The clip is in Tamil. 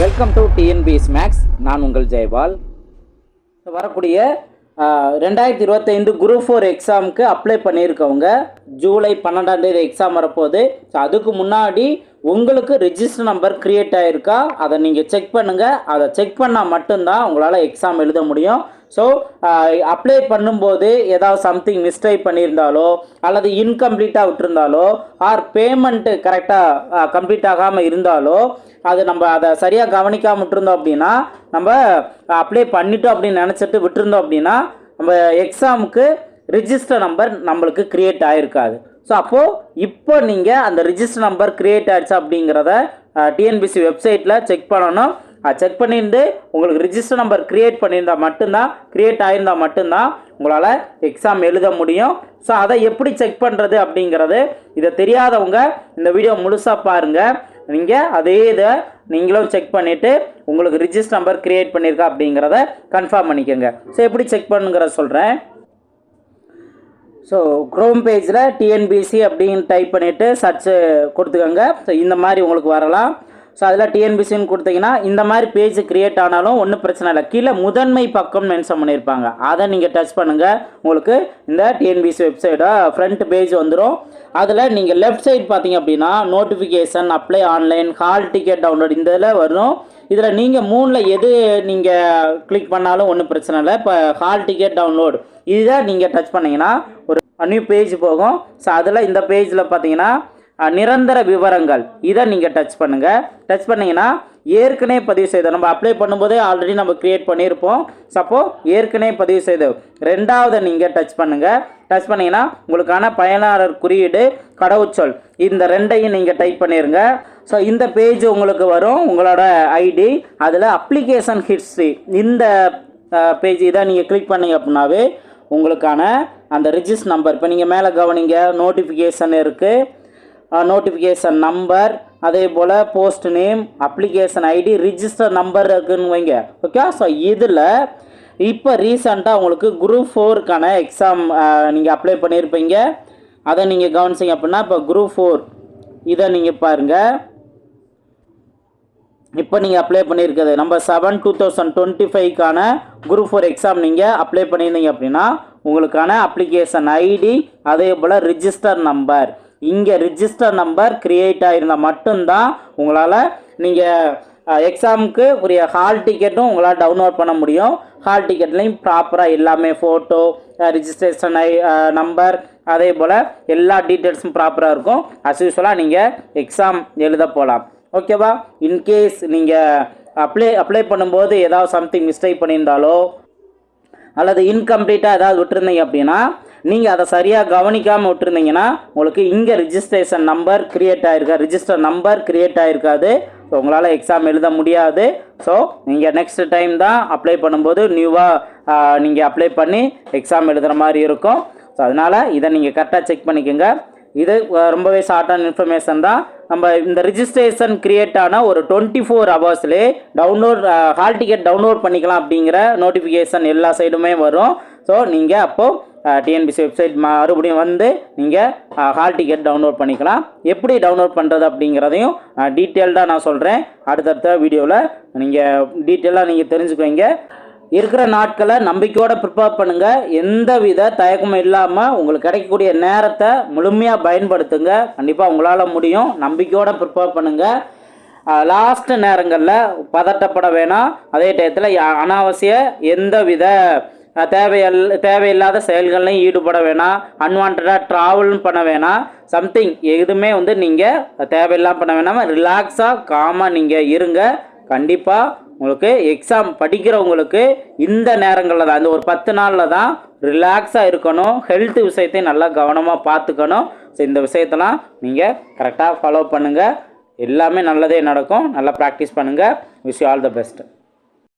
வெல்கம் டு டிஎன்பிஎஸ் மேக்ஸ் நான் உங்கள் ஜெயபால் வரக்கூடிய ரெண்டாயிரத்தி இருபத்தைந்து குரூப் ஃபோர் எக்ஸாமுக்கு அப்ளை பண்ணியிருக்கவங்க ஜூலை பன்னெண்டாம் தேதி எக்ஸாம் வரப்போகுது. ஸோ அதுக்கு முன்னாடி உங்களுக்கு ரிஜிஸ்டர் நம்பர் க்ரியேட் ஆகிருக்கா அதை நீங்கள் செக் பண்ணுங்கள் அதை செக் பண்ணால் மட்டும்தான் உங்களால் எக்ஸாம் எழுத முடியும். ஸோ அப்ளை uh, பண்ணும்போது ஏதாவது சம்திங் மிஸ்டேக் பண்ணியிருந்தாலோ அல்லது இன்கம்ப்ளீட்டாக விட்டுருந்தாலோ ஆர் பேமெண்ட்டு கரெக்டாக கம்ப்ளீட் ஆகாமல் இருந்தாலோ அது நம்ம அதை சரியாக கவனிக்காமல் விட்டுருந்தோம் அப்படின்னா நம்ம அப்ளை பண்ணிட்டோம் அப்படின்னு நினச்சிட்டு விட்டுருந்தோம் அப்படின்னா நம்ம எக்ஸாமுக்கு ரிஜிஸ்டர் நம்பர் நம்மளுக்கு க்ரியேட் ஆகிருக்காது ஸோ அப்போது இப்போ நீங்கள் அந்த ரிஜிஸ்டர் நம்பர் க்ரியேட் ஆகிடுச்சு அப்படிங்கிறத டிஎன்பிசி வெப்சைட்டில் செக் பண்ணணும். செக் பண்ணியிருந்து உங்களுக்கு ரிஜிஸ்டர் நம்பர் க்ரியேட் பண்ணியிருந்தால் மட்டும்தான் க்ரியேட் ஆகியிருந்தால் மட்டும்தான் உங்களால் எக்ஸாம் எழுத முடியும். ஸோ அதை எப்படி செக் பண்ணுறது அப்படிங்கிறது இதை தெரியாதவங்க இந்த வீடியோ முழுசாக பாருங்கள் நீங்கள் அதே இதை நீங்களும் செக் பண்ணிவிட்டு உங்களுக்கு ரிஜிஸ்டர் நம்பர் க்ரியேட் பண்ணியிருக்கா அப்படிங்கிறத கன்ஃபார்ம் பண்ணிக்கோங்க. ஸோ எப்படி செக் பண்ணுங்கிறத சொல்கிறேன் ஸோ க்ரோம் பேஜில் டிஎன்பிசி அப்படின்னு டைப் பண்ணிவிட்டு சர்ச்சு கொடுத்துக்கோங்க. ஸோ இந்த மாதிரி உங்களுக்கு வரலாம். ஸோ அதில் டிஎன்பிசின்னு கொடுத்தீங்கன்னா இந்த மாதிரி பேஜ் கிரியேட் ஆனாலும் ஒன்றும் பிரச்சனை இல்லை. கீழே முதன்மை பக்கம் மென்ஷன் பண்ணியிருப்பாங்க. அதை நீங்கள் டச் பண்ணுங்கள் உங்களுக்கு இந்த டிஎன்பிசி வெப்சைட்டோட ஃப்ரண்ட் பேஜ் வந்துடும் அதில் நீங்கள் லெஃப்ட் சைட் பார்த்தீங்க அப்படின்னா notification apply online hall ticket download இந்த இதில் வரும். இதில் நீங்கள் மூணில் எது நீங்கள் கிளிக் பண்ணாலும் ஒன்றும் பிரச்சனை இல்லை. இப்போ ஹால் டிக்கெட் டவுன்லோடு இதுதான் நீங்கள் டச் பண்ணீங்கன்னா ஒரு நியூ பேஜ் போகும். ஸோ அதில் இந்த பேஜில் பார்த்தீங்கன்னா நிரந்தர விவரங்கள். இதை நீங்கள் டச் பண்ணுங்கள் டச் பண்ணீங்கன்னா ஏற்கனவே பதிவு செய்த நம்ம அப்ளை பண்ணும்போதே ஆல்ரெடி நம்ம க்ரியேட் பண்ணியிருப்போம். சப்போ ஏற்கனவே பதிவு செய்த ரெண்டாவது நீங்கள் டச் பண்ணுங்கள் டச் பண்ணீங்கன்னா உங்களுக்கான பயனாளர் குறியீடு கடவுச்சொல். இந்த ரெண்டையும் நீங்கள் டைப் பண்ணிடுங்க ஸோ இந்த பேஜ் உங்களுக்கு வரும். உங்களோட ஐடி அதில் அப்ளிகேஷன் ஹிஸ்ட்ரி இந்த பேஜ் இதை நீங்கள் கிளிக் பண்ணீங்க அப்படின்னாவே உங்களுக்கான அந்த ரிஜிஸ்ட் நம்பர் இப்போ நீங்கள் மேலே கவனிங்க நோட்டிஃபிகேஷன் இருக்குது நோட்டிஃபிகேஷன் நம்பர் அதே போல் post name application ID register number இருக்குன்னு வைங்க. ஓகே ஸோ இதில் இப்போ ரீசண்டாக உங்களுக்கு குரூப் ஃபோருக்கான எக்ஸாம் நீங்கள் அப்ளை பண்ணியிருப்பீங்க அதை நீங்கள் கவனிச்சிங்க அப்படின்னா இப்போ குரூப் ஃபோர் இதை நீங்கள் பாருங்கள் இப்போ நீங்கள் அப்ளை பண்ணியிருக்கிறது நம்ம செவன் டூ தௌசண்ட் டுவெண்ட்டி ஃபைவ்க்கான குரூப் ஃபோர் எக்ஸாம் நீங்கள் அப்ளை பண்ணியிருந்தீங்க அப்படின்னா உங்களுக்கான அப்ளிகேஷன் ஐடி அதே போல் ரிஜிஸ்டர் நம்பர் இங்கே ரிஜிஸ்டர் நம்பர் க்ரியேட் ஆகிருந்தால் மட்டும்தான் உங்களால் நீங்கள் எக்ஸாமுக்கு உரிய ஹால் டிக்கெட்டும் உங்களால் டவுன்லோட் பண்ண முடியும். ஹால் டிக்கெட்லேயும் ப்ராப்பராக எல்லாமே ஃபோட்டோ ரிஜிஸ்ட்ரேஷன் ஐ நம்பர் அதே போல் எல்லா டீட்டெயில்ஸும் ப்ராப்பராக இருக்கும். அஸ் யூஸ்வலாக நீங்கள் எக்ஸாம் எழுத போகலாம் ஓகேவா இன்கேஸ் நீங்கள் அப்ளை அப்ளை பண்ணும்போது ஏதாவது சம்திங் மிஸ்டேக் பண்ணியிருந்தாலோ அல்லது இன்கம்ப்ளீட்டாக ஏதாவது விட்டுருந்தீங்க அப்படின்னா நீங்கள் அதை சரியாக கவனிக்காமல் விட்டுருந்தீங்கன்னா உங்களுக்கு இங்கே ரிஜிஸ்ட்ரேஷன் நம்பர் க்ரியேட் ஆகிருக்கா ரிஜிஸ்டர் நம்பர் க்ரியேட் ஆகிருக்காது ஸோ உங்களால் எக்ஸாம் எழுத முடியாது. ஸோ நீங்கள் நெக்ஸ்ட் டைம் தான் அப்ளை பண்ணும்போது நியூவாக நீங்கள் அப்ளை பண்ணி எக்ஸாம் எழுதுகிற மாதிரி இருக்கும். ஸோ அதனால் இதை நீங்கள் கரெக்டாக செக் பண்ணிக்கோங்க. இது ரொம்பவே ஷார்ட்டான இன்ஃபர்மேஷன் தான். நம்ம இந்த ரிஜிஸ்ட்ரேஷன் கிரியேட் ஆன ஒரு டுவெண்ட்டி ஃபோர் ஹவர்ஸ்லேயே டவுன்லோட் ஹால் டிக்கெட் டவுன்லோட் பண்ணிக்கலாம் அப்படிங்கிற நோட்டிஃபிகேஷன் எல்லா சைடுமே வரும். ஸோ நீங்கள் அப்போது டிஎன்பிசி வெப்சைட் மறுபடியும் வந்து நீங்கள் ஹால் டிக்கெட் டவுன்லோட் பண்ணிக்கலாம். எப்படி டவுன்லோட் பண்ணுறது அப்படிங்கிறதையும் டீட்டெயில்டாக நான் சொல்கிறேன் அடுத்தடுத்த வீடியோவில் நீங்கள் டீட்டெயிலாக நீங்கள் தெரிஞ்சுக்குவீங்க. இருக்கிற நாட்களை நம்பிக்கையோடு ப்ரிப்பேர் பண்ணுங்கள் எந்த வித தயக்கமும் இல்லாமல் உங்களுக்கு கிடைக்கக்கூடிய நேரத்தை முழுமையாக பயன்படுத்துங்க. கண்டிப்பாக உங்களால் முடியும். நம்பிக்கையோடு ப்ரிப்பேர் பண்ணுங்கள் லாஸ்ட்டு நேரங்களில் பதட்டப்பட வேணாம். அதே டயத்தில் அனாவசிய எந்த வித தேவையல் தேவையில்லாத செயல்கள்லையும் ஈடுபட வேணாம் அன்வான்டாக ட்ராவலும் பண்ண வேணாம் சம்திங் எதுவுமே வந்து நீங்கள் தேவையில்லாமல் பண்ண வேணாமல் ரிலாக்ஸாக காமாக நீங்கள் இருங்க. கண்டிப்பாக உங்களுக்கு எக்ஸாம் படிக்கிறவங்களுக்கு இந்த நேரங்களில் தான் இந்த ஒரு பத்து நாளில் தான் ரிலாக்ஸாக இருக்கணும். ஹெல்த் விஷயத்தையும் நல்லா கவனமாக பார்த்துக்கணும். ஸோ இந்த விஷயத்தெல்லாம் நீங்கள் கரெக்டாக ஃபாலோ பண்ணுங்கள் எல்லாமே நல்லதே நடக்கும். நல்லா ப்ராக்டிஸ் பண்ணுங்கள் விஷ் ஆல் த பெஸ்ட்